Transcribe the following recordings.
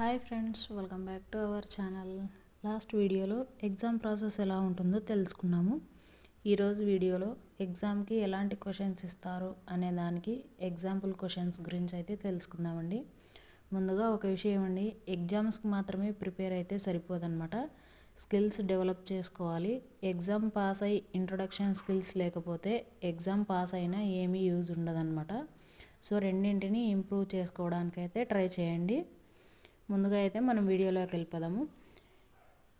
Hi friends welcome back to our channel. Last వీడియోలో exam process ఎలా ఉంటుందో తెలుసుకున్నాము. ఈరోజు వీడియోలో ఎగ్జామ్కి ఎలాంటి క్వశ్చన్స్ ఇస్తారు అనే దానికి ఎగ్జాంపుల్ క్వశ్చన్స్ గురించి అయితే తెలుసుకుందామండి. ముందుగా ఒక విషయం అండి ఎగ్జామ్స్కి మాత్రమే ప్రిపేర్ అయితే సరిపోదన్నమాట. స్కిల్స్ డెవలప్ చేసుకోవాలి. ఎగ్జామ్ పాస్ అయ్యి ఇంట్రొడక్షన్ స్కిల్స్ లేకపోతే ఎగ్జామ్ పాస్ అయినా ఏమీ యూజ్ ఉండదన్నమాట. సో రెండింటిని ఇంప్రూవ్ చేసుకోవడానికైతే ట్రై చేయండి. ముందుగా అయితే మనం వీడియోలోకి వెళ్ళిపోదాము.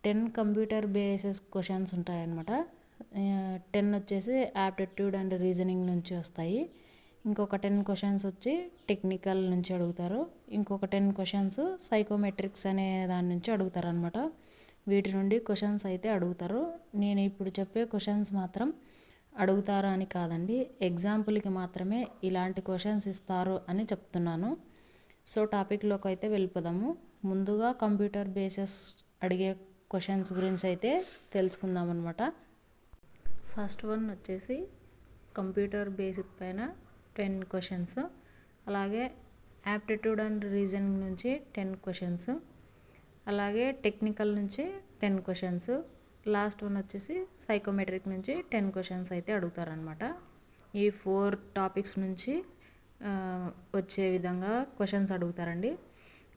టెన్ కంప్యూటర్ బేసిస్ క్వశ్చన్స్ ఉంటాయన్నమాట. టెన్ వచ్చేసి యాప్టిట్యూడ్ అండ్ రీజనింగ్ నుంచి వస్తాయి. ఇంకొక టెన్ క్వశ్చన్స్ వచ్చి టెక్నికల్ నుంచి అడుగుతారు. ఇంకొక టెన్ క్వశ్చన్స్ సైకోమెట్రిక్స్ అనే దాని నుంచి అడుగుతారు అనమాట వీటి నుండి క్వశ్చన్స్ అయితే అడుగుతారు. నేను ఇప్పుడు చెప్పే క్వశ్చన్స్ మాత్రం అడుగుతారా అని కాదండి. ఎగ్జాంపుల్కి మాత్రమే ఇలాంటి క్వశ్చన్స్ ఇస్తారు అని చెప్తున్నాను. సో టాపిక్లోకి అయితే వెళ్ళిపోదాము. ముందుగా కంప్యూటర్ బేసెస్ అడిగే క్వశ్చన్స్ గురించి అయితే తెలుసుకుందాం అనమాట ఫస్ట్ వన్ వచ్చేసి కంప్యూటర్ బేసిక్ పైన టెన్ క్వశ్చన్స్. అలాగే యాప్టిట్యూడ్ అండ్ రీజనింగ్ నుంచి టెన్ క్వశ్చన్స్. అలాగే టెక్నికల్ నుంచి టెన్ క్వశ్చన్స్. లాస్ట్ వన్ వచ్చేసి సైకోమెట్రిక్ నుంచి టెన్ క్వశ్చన్స్ అయితే అడుగుతారనమాట ఈ ఫోర్ టాపిక్స్ నుంచి వచ్చే విధంగా క్వశ్చన్స్ అడుగుతారండి.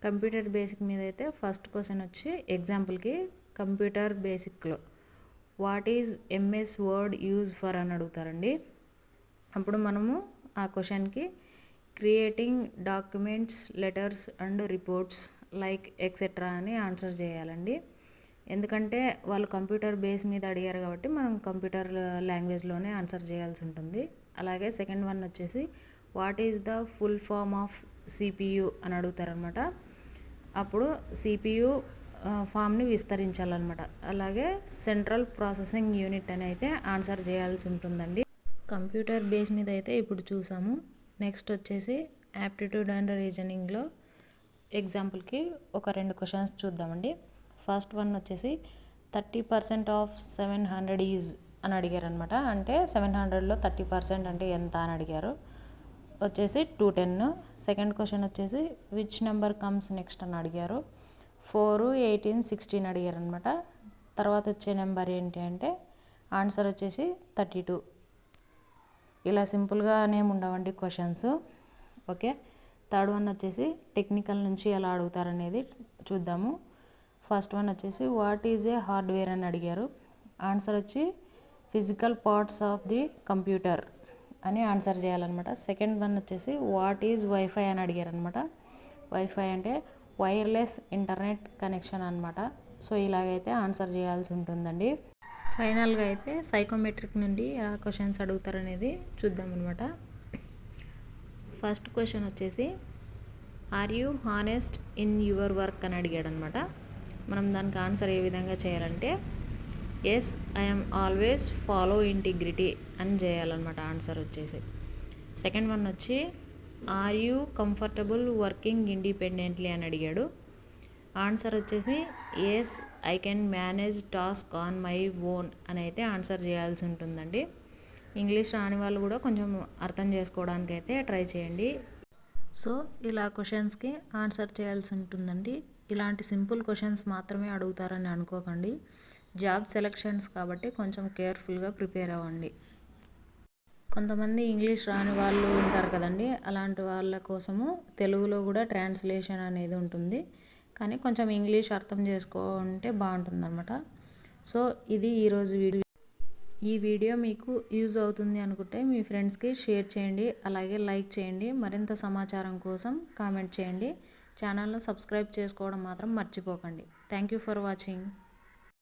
కంప్యూటర్ బేసిక్ మీద అయితే ఫస్ట్ క్వశ్చన్ వచ్చి ఎగ్జాంపుల్కి computer బేసిక్లో what is MS Word use for అని అడుగుతారండి. అప్పుడు మనము ఆ క్వశ్చన్కి creating documents letters and reports like etcetera అని ఆన్సర్ చేయాలండి. ఎందుకంటే వాళ్ళు కంప్యూటర్ బేస్ మీద అడిగారు కాబట్టి మనం కంప్యూటర్ లాంగ్వేజ్లోనే ఆన్సర్ చేయాల్సి ఉంటుంది. అలాగే సెకండ్ వన్ వచ్చేసి what is the full form of CPU అని అడుగుతారనమాట అప్పుడు సిపియు ఫామ్ని విస్తరించాలన్నమాట. అలాగే సెంట్రల్ ప్రాసెసింగ్ యూనిట్ అని అయితే ఆన్సర్ చేయాల్సి ఉంటుందండి. కంప్యూటర్ బేస్ మీద అయితే ఇప్పుడు చూసాము. నెక్స్ట్ వచ్చేసి యాప్టిట్యూడ్ అండ్ రీజనింగ్లో ఎగ్జాంపుల్కి ఒక రెండు క్వశ్చన్స్ చూద్దామండి. ఫస్ట్ వన్ వచ్చేసి thirty percent of seven hundred is అని అడిగారు అనమాట అంటే సెవెన్ హండ్రెడ్లో థర్టీ పర్సెంట్ అంటే ఎంత అని అడిగారు. వచ్చేసి టూ టెన్ సెకండ్ క్వశ్చన్ వచ్చేసి విచ్ నెంబర్ కమ్స్ నెక్స్ట్ అని అడిగారు. ఫోర్ ఎయిటీన్ సిక్స్టీన్ అడిగారు అనమాట తర్వాత వచ్చే నెంబర్ ఏంటి అంటే ఆన్సర్ వచ్చేసి థర్టీ టూ ఇలా సింపుల్గానే ఉండవండి క్వశ్చన్స్ ఓకే థర్డ్ వన్ వచ్చేసి టెక్నికల్ నుంచి ఎలా అడుగుతారనేది చూద్దాము. ఫస్ట్ వన్ వచ్చేసి వాట్ ఈజ్ ఏ హార్డ్వేర్ అని అడిగారు. ఆన్సర్ వచ్చి physical parts of the computer అని ఆన్సర్ చేయాలన్నమాట. సెకండ్ వన్ వచ్చేసి వాట్ ఈజ్ వైఫై అని అడిగారనమాట వైఫై అంటే వైర్లెస్ ఇంటర్నెట్ కనెక్షన్ అనమాట సో ఇలాగైతే ఆన్సర్ చేయాల్సి ఉంటుందండి. ఫైనల్గా అయితే సైకోమెట్రిక్ నుండి ఆ క్వశ్చన్స్ అడుగుతారనేది చూద్దాం అనమాట ఫస్ట్ క్వశ్చన్ వచ్చేసి are you honest in your work అని అడిగాడు అనమాట మనం దానికి ఆన్సర్ ఏ విధంగా చేయాలంటే yes I'm always follow integrity అని చేయాలన్నమాట ఆన్సర్ వచ్చేసి. సెకండ్ వన్ వచ్చి are you comfortable working independently అని అడిగాడు. ఆన్సర్ వచ్చేసి yes I can manage task on my own అని అయితే ఆన్సర్ చేయాల్సి ఉంటుందండి. ఇంగ్లీష్ రాని వాళ్ళు కూడా కొంచెం అర్థం చేసుకోవడానికి అయితే ట్రై చేయండి. సో ఇలా క్వశ్చన్స్కి ఆన్సర్ చేయాల్సి ఉంటుందండి. ఇలాంటి సింపుల్ క్వశ్చన్స్ మాత్రమే అడుగుతారని అనుకోకండి. జాబ్ సెలక్షన్స్ కాబట్టి కొంచెం కేర్ఫుల్గా ప్రిపేర్ అవ్వండి. కొంతమంది ఇంగ్లీష్ రాని వాళ్ళు ఉంటారు కదండి అలాంటి వాళ్ళ కోసము తెలుగులో కూడా ట్రాన్స్లేషన్ అనేది ఉంటుంది. కానీ కొంచెం ఇంగ్లీష్ అర్థం చేసుకుంటే బాగుంటుంది అనమాట సో ఇది ఈరోజు వీడియో. ఈ వీడియో మీకు యూజ్ అవుతుంది అనుకుంటే మీ ఫ్రెండ్స్కి షేర్ చేయండి అలాగే లైక్ చేయండి మరింత సమాచారం కోసం కామెంట్ చేయండి. ఛానల్ను సబ్స్క్రైబ్ చేసుకోవడం మాత్రం మర్చిపోకండి. Thank you for watching.